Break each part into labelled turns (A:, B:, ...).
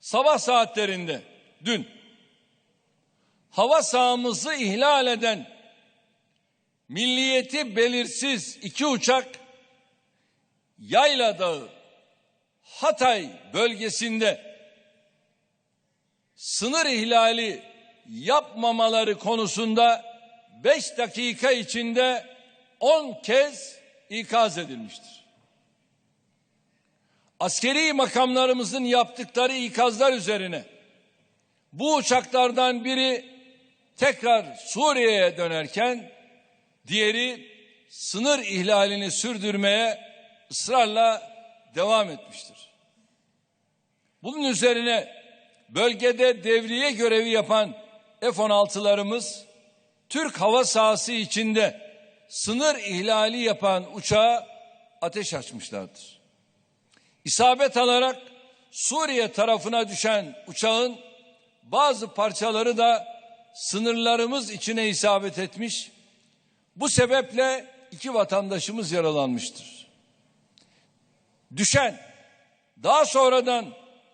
A: sabah saatlerinde dün hava sahamızı ihlal eden milliyeti belirsiz iki uçak Yayla Dağı Hatay bölgesinde sınır ihlali yapmamaları konusunda 5 dakika içinde 10 kez ikaz edilmiştir. Askeri makamlarımızın yaptıkları ikazlar üzerine bu uçaklardan biri tekrar Suriye'ye dönerken diğeri sınır ihlalini sürdürmeye ısrarla devam etmiştir. Bunun üzerine bölgede devriye görevi yapan F-16'larımız Türk hava sahası içinde sınır ihlali yapan uçağa ateş açmışlardır. İsabet alarak Suriye tarafına düşen uçağın bazı parçaları da sınırlarımız içine isabet etmiş. Bu sebeple iki vatandaşımız yaralanmıştır. Düşen daha sonradan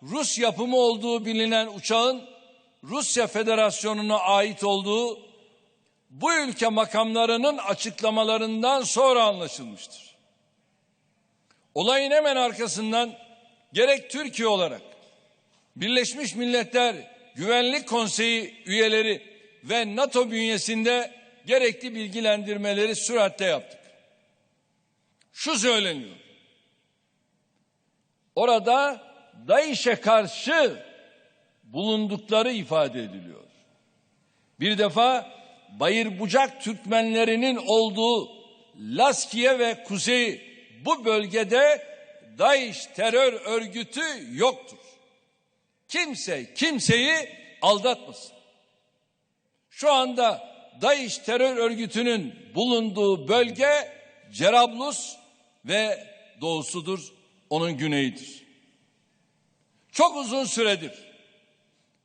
A: Rus yapımı olduğu bilinen uçağın Rusya Federasyonu'na ait olduğu bu ülke makamlarının açıklamalarından sonra anlaşılmıştır. Olayın hemen arkasından gerek Türkiye olarak Birleşmiş Milletler Güvenlik Konseyi üyeleri ve NATO bünyesinde gerekli bilgilendirmeleri süratle yaptık. Şu söyleniyor. Orada DAEŞ'e karşı bulundukları ifade ediliyor. Bir defa Bayır Bucak Türkmenlerinin olduğu Laskiye ve Kuzey bu bölgede DAEŞ terör örgütü yoktur. Kimse kimseyi aldatmasın. Şu anda DAEŞ terör örgütünün bulunduğu bölge Cerablus ve doğusudur, onun güneyidir. Çok uzun süredir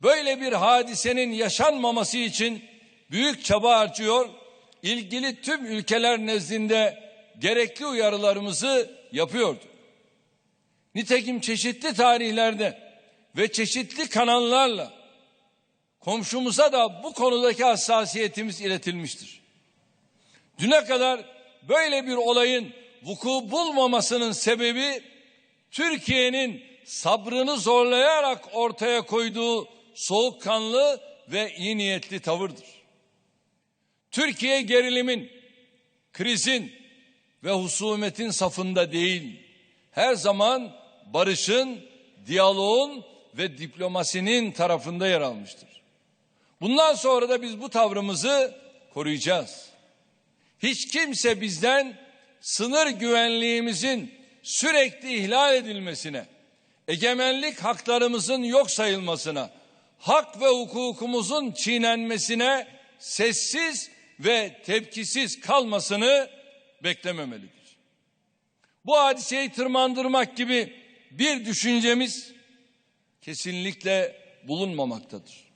A: böyle bir hadisenin yaşanmaması için büyük çaba harcıyor, ilgili tüm ülkeler nezdinde gerekli uyarılarımızı yapıyordu. Nitekim çeşitli tarihlerde ve çeşitli kanallarla komşumuza da bu konudaki hassasiyetimiz iletilmiştir. Düne kadar böyle bir olayın vuku bulmamasının sebebi Türkiye'nin sabrını zorlayarak ortaya koyduğu soğukkanlı ve iyi niyetli tavırdır. Türkiye gerilimin, krizin ve husumetin safında değil, her zaman barışın, diyaloğun ve diplomasinin tarafında yer almıştır. Bundan sonra da biz bu tavrımızı koruyacağız. Hiç kimse bizden sınır güvenliğimizin sürekli ihlal edilmesine, egemenlik haklarımızın yok sayılmasına, hak ve hukukumuzun çiğnenmesine sessiz ve tepkisiz kalmasını beklememelidir. Bu hadiseyi tırmandırmak gibi bir düşüncemiz kesinlikle bulunmamaktadır.